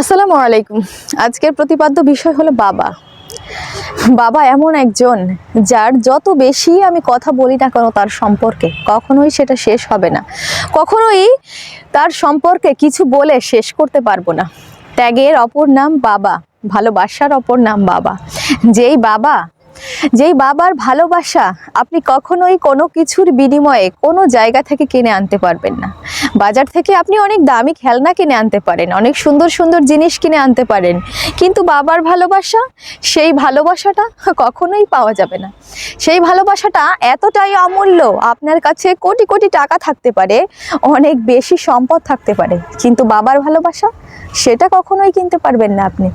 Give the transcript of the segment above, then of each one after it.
আসসালামু আলাইকুম। আজকের প্রতিপাদ্য বিষয় হলো বাবা। বাবা এমন একজন যার যত বেশি আমি কথা বলি না কেন তার সম্পর্কে কখনোই সেটা শেষ হবে না। কখনোই তার সম্পর্কে কিছু বলে শেষ করতে পারব না। ত্যাগের অপর নাম বাবা, ভালোবাসার অপর নাম বাবা। যেই বাবা যেই বাবার ভালোবাসা আপনি কখনোই কোনো কিছুর বিনিময়ে কোনো জায়গা থেকে কিনে আনতে পারবেন না। বাজার থেকে আপনি অনেক দামি খেলনা কিনে আনতে পারেন, অনেক সুন্দর সুন্দর জিনিস কিনে আনতে পারেন। কিন্তু বাবার ভালোবাসা, সেই ভালোবাসাটা কখনোই পাওয়া যাবে না। সেই ভালোবাসাটা এতটাই অমূল্য, আপনার কাছে কোটি কোটি টাকা থাকতে পারে, অনেক বেশি সম্পদ থাকতে পারে। কিন্তু বাবার ভালোবাসা, সেটা কখনোই কিনতে পারবেন না আপনি।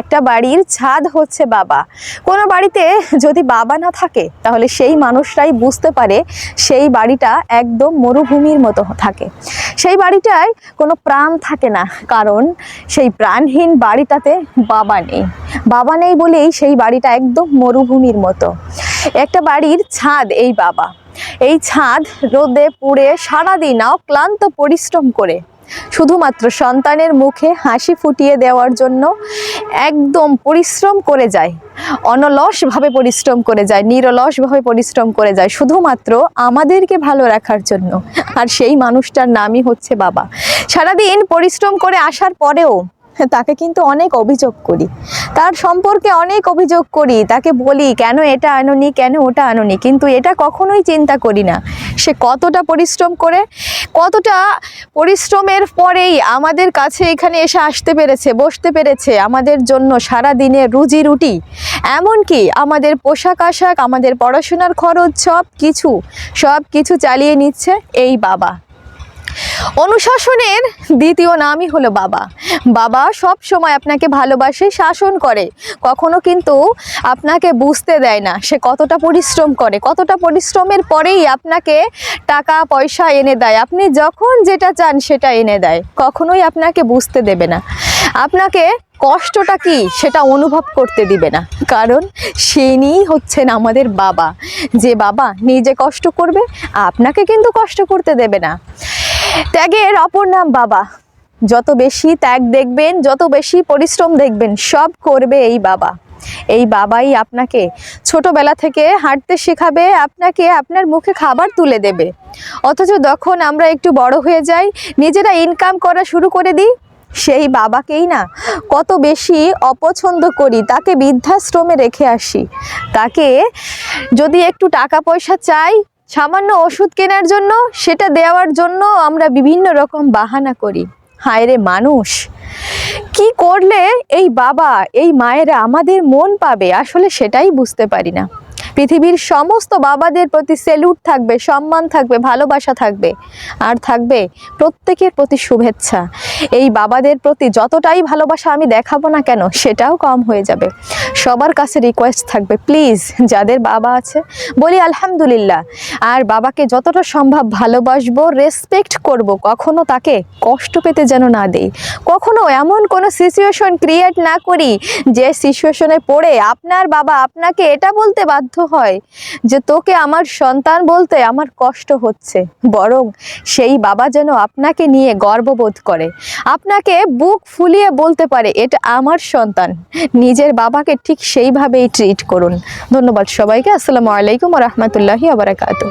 একটা বাড়ির ছাদ হচ্ছে বাবা। কোনো বাড়িতে যদি বাবা না থাকে, তাহলে সেই মানুষরাই বুঝতে পারে সেই বাড়িটা একদম মরুভূমির মতো থাকে। সেই বাড়িটায় কোনো প্রাণ থাকে না, কারণ সেই প্রাণহীন বাড়িটাতে বাবা নেই। বাবা নেই বলেই সেই বাড়িটা একদম মরুভূমির মতো। একটা বাড়ির ছাদ এই বাবা। এই ছাদ রোদে পুড়ে সারাদিন ক্লান্ত পরিশ্রম করে। শুধুমাত্র সন্তানের মুখে হাসি ফুটিয়ে দেওয়ার জন্য একদম পরিশ্রম করে যায়, অনলসভাবে পরিশ্রম করে যায়, নিরলসভাবে পরিশ্রম করে যায়, শুধুমাত্র আমাদেরকে ভালো রাখার জন্য। আর সেই মানুষটার নামই হচ্ছে বাবা। সারাদিন পরিশ্রম করে আসার পরেও তাকে কিন্তু অনেক অভিযোগ করি। তার সম্পর্কে অনেক অভিযোগ করি। তাকে বলি, কেন এটা আনোনি? কেন ওটা আনোনি? কিন্তু এটা কখনোই চিন্তা করি না। সে কতটা পরিশ্রম করে, কতটা পরিশ্রমের পরেই আমাদের কাছে এখানে এসে আসতে পেরেছে, বসতে পেরেছে আমাদের জন্য সারা দিনের রুজি রুটি। এমনকি আমাদের পোশাক আশাক, আমাদের পড়াশোনার খরচ সব কিছু সব কিছু চালিয়ে নিচ্ছে এই বাবা। অনুশাসনের দ্বিতীয় নামই হলো বাবা। বাবা সব সময় আপনাকে ভালোবাসে, শাসন করে। কখনো কিন্তু আপনাকে বুঝতে দেয় না সে কতটা পরিশ্রম করে। কতটা পরিশ্রমের পরেই আপনাকে টাকা, পয়সা এনে দেয়। আপনি যখন যেটা চান সেটা এনে দেয়। কখনোই আপনাকে বুঝতে দেবে না। আপনাকে কষ্টটা কি সেটা অনুভব করতে দিবে না। কারণ সেনিই হচ্ছেন আমাদের বাবা। যে বাবা নিজে কষ্ট করবে, আপনাকে কিন্তু কষ্ট করতে দেবে না। ত্যাগের অপর নাম বাবা। যত বেশি ত্যাগ দেখবেন, যত বেশি পরিশ্রম দেখবেন, সব করবে এই বাবা। এই বাবাই আপনাকে ছোটবেলা থেকে হাঁটতে শেখাবে, আপনাকে আপনার মুখে খাবার তুলে দেবে। অথচ যখন আমরা একটু বড় হয়ে যাই, নিজেরা ইনকাম করা শুরু করে দিই, সেই বাবাকেই না কত বেশি অপছন্দ করি, তাকে বৃদ্ধাশ্রমে রেখে আসি। তাকে যদি একটু টাকা পয়সা চাই সামান্য ওষুধ কেনার জন্য, সেটা দেওয়ার জন্য আমরা বিভিন্ন রকম বাহানা করি। হায় রে মানুষ, কি করলে এই বাবা, এই মায়েরা আমাদের মন পাবে? আসলে সেটাই বুঝতে পারি না। পৃথিবীর সমস্ত বাবাদের প্রতি সেলুট থাকবে, সম্মান থাকবে, ভালোবাসা থাকবে, আর থাকবে প্রত্যেকের প্রতি শুভেচ্ছা। এই বাবাদের প্রতি যতটাই ভালোবাসা আমি দেখাবো না কেন, সেটাও কম হয়ে যাবে। সবার কাছে রিকোয়েস্ট থাকবে প্লিজ যাদের বাবা আছে, বলি আলহামদুলিল্লাহ, আর বাবাকে যতটা সম্ভব ভালোবাসবো রেসপেক্ট করব, কখনো তাকে কষ্ট পেতে যেন না দেই। কখনো এমন কোনো সিচুয়েশন ক্রিয়েট না করি, যে সিচুয়েশনে পড়ে, আপনার বাবা আপনাকে এটা বলতে বাধ্য হয় যে তোকে আমার সন্তান বলতে আমার কষ্ট হচ্ছে। বরং সেই বাবা যেন আপনাকে নিয়ে গর্ববোধ করে। আপনাকে বুক ফুলিয়ে বলতে পারে, এটা আমার সন্তান। নিজের বাবাকে ঠিক সেইভাবেই ট্রিট করুন। ধন্যবাদ সবাইকে। আসসালামু আলাইকুম রহমতুল্লাহি আবরাকাতু